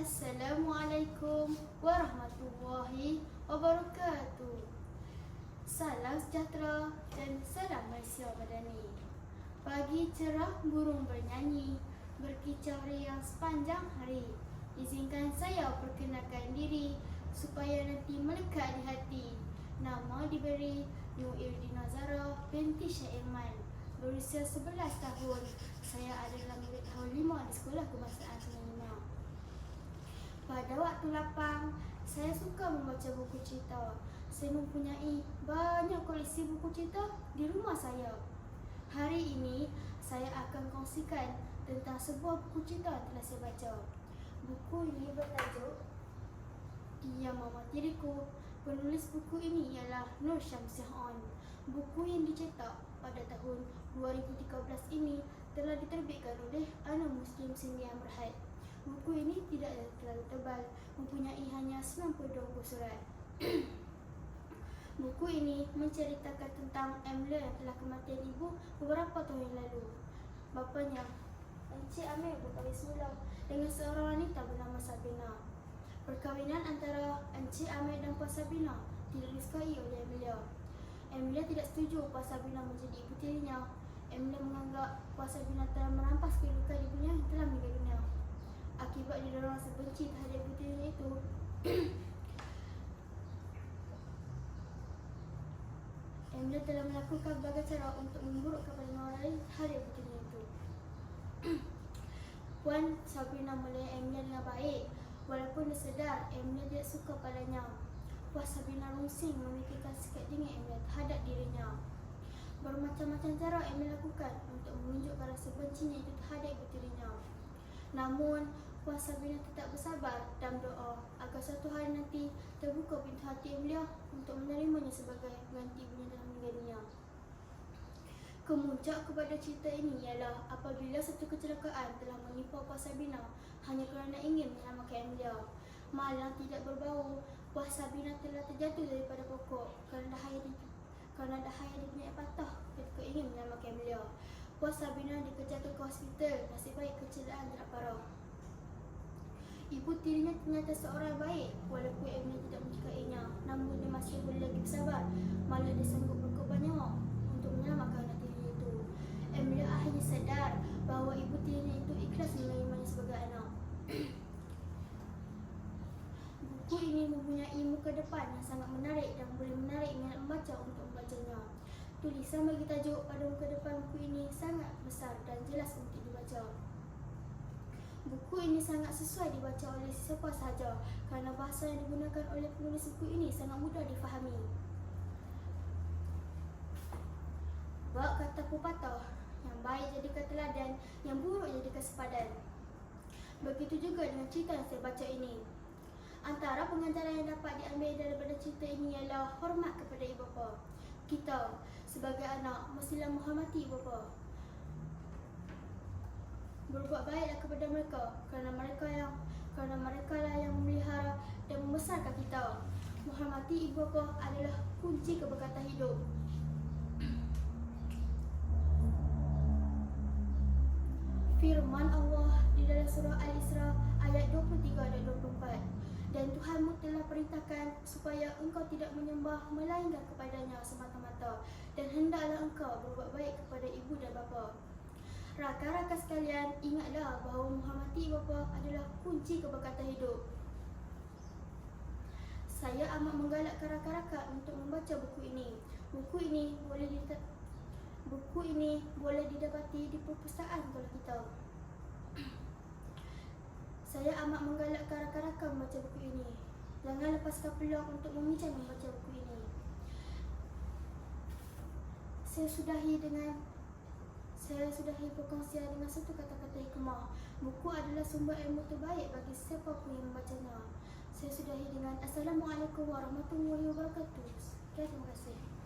Assalamualaikum warahmatullahi wabarakatuh. Salam sejahtera dan salam Malaysia Madani. Pagi cerah burung bernyanyi, berkicau riang sepanjang hari. Izinkan saya perkenalkan diri supaya nanti melekat di hati. Nama diberi Nuirdina Zara binti Syairman. Berusia 11 tahun. Saya adalah murid tahun 5 di Sekolah Kebangsaan Terengganu. Pada waktu lapang, saya suka membaca buku cerita. Saya mempunyai banyak koleksi buku cerita di rumah saya. Hari ini, saya akan kongsikan tentang sebuah buku cerita yang telah saya baca. Buku ini bertajuk Dia Mama Tiriku. Penulis buku ini ialah Nur Syamsiah On. Buku yang dicetak pada tahun 2013 ini telah diterbitkan oleh Ana Muslim Sendirian Berhad. Buku ini tidak tebal, mempunyai hanya 92 buku surat. Buku ini menceritakan tentang Emla yang telah kematian ibu beberapa tahun yang lalu. Bapanya, Encik Amir berkahwin semula dengan seorang wanita bernama Sabina. Perkahwinan antara Encik Amir dan Puan Sabina tidak disukai oleh Emilia. Emilia tidak setuju Puan Sabina menjadi ibu tirinya. Menganggap Puan Sabina telah merampas kedudukan ibunya yang telah meninggal dunia akibat dia orang rasa benci terhadap putrinya itu. Emilia telah melakukan berbagai cara untuk memburukkan pada orang lain terhadap putrinya itu. Puan Sabrina melihat Emilia dengan baik walaupun dia sedar Emilia tidak suka padanya. Puan Sabrina rungsing memikirkan sikap dingin Emilia terhadap dirinya. Bermacam-macam cara Emilia lakukan untuk menunjukkan rasa bencinya itu terhadap putrinya. Namun, Puan Sabrina tetap bersabar dan berdoa agar suatu hari nanti terbuka pintu hati Emilia untuk menerimanya sebagai pengganti ibunya dalam dunia. Kemuncak kepada cerita ini ialah apabila satu kecelakaan telah menimpa Puan Sabrina hanya kerana ingin menyelamatkan Emilia. Malam tidak berbau, Puan Sabrina telah terjatuh daripada pokok kerana dahaya di kerana dahaya di punya patah ketika ingin menyelamatkan Emilia. Puan Sabrina dikejar ke hospital, nasib baik kecelakaan tidak parah. Ibu tirinya ternyata seorang baik walaupun Emily tidak menyukainya. Namun dia masih boleh lagi bersabar. Malah dia sanggup berkorban nyawa untuk menyelamatkan anak tirinya itu. Emily akhirnya sadar bahawa ibu tirinya itu ikhlas menerimanya sebagai anak. Buku ini mempunyai muka depan yang sangat menarik dan boleh menarik minat membaca untuk membacanya. Tulisan bagi tajuk pada muka depan buku ini sangat besar dan jelas untuk dibaca. Buku ini sangat sesuai dibaca oleh siapa sahaja kerana bahasa yang digunakan oleh penulis buku ini sangat mudah difahami. Bak kata pepatah, yang baik jadikan teladan, yang buruk jadikan sepadan. Begitu juga dengan cerita yang saya baca ini. Antara pengajaran yang dapat diambil daripada cerita ini ialah hormat kepada ibu bapa. Kita sebagai anak mestilah menghormati ibu bapa berbuat baiklah kepada mereka kerana mereka yang kerana mereka lah yang memelihara dan membesarkan kita. Menghormati ibu bapa adalah kunci keberkatan hidup. Firman Allah di dalam surah Al-Isra ayat 23 dan 24. Dan Tuhanmu telah perintahkan supaya engkau tidak menyembah melainkan kepadanya semata-mata dan hendaklah engkau berbuat baik kepada ibu dan bapa. Rakan-rakan sekalian, ingatlah bahawa menghormati bapa adalah kunci keberkatan hidup. Saya amat menggalakkan rakan-rakan untuk membaca buku ini. Buku ini boleh dita- buku ini boleh didapati di perpustakaan sekolah kita. Saya amat menggalakkan rakan-rakan membaca buku ini. Jangan lepaskan peluang untuk membincang membaca buku ini. Saya sudahi dengan saya sudah perkongsian dengan satu kata-kata hikmah. Buku adalah sumber ilmu terbaik bagi siapa pun yang membacanya. Saya sudahi dengan Assalamualaikum warahmatullahi wabarakatuh. Terima kasih.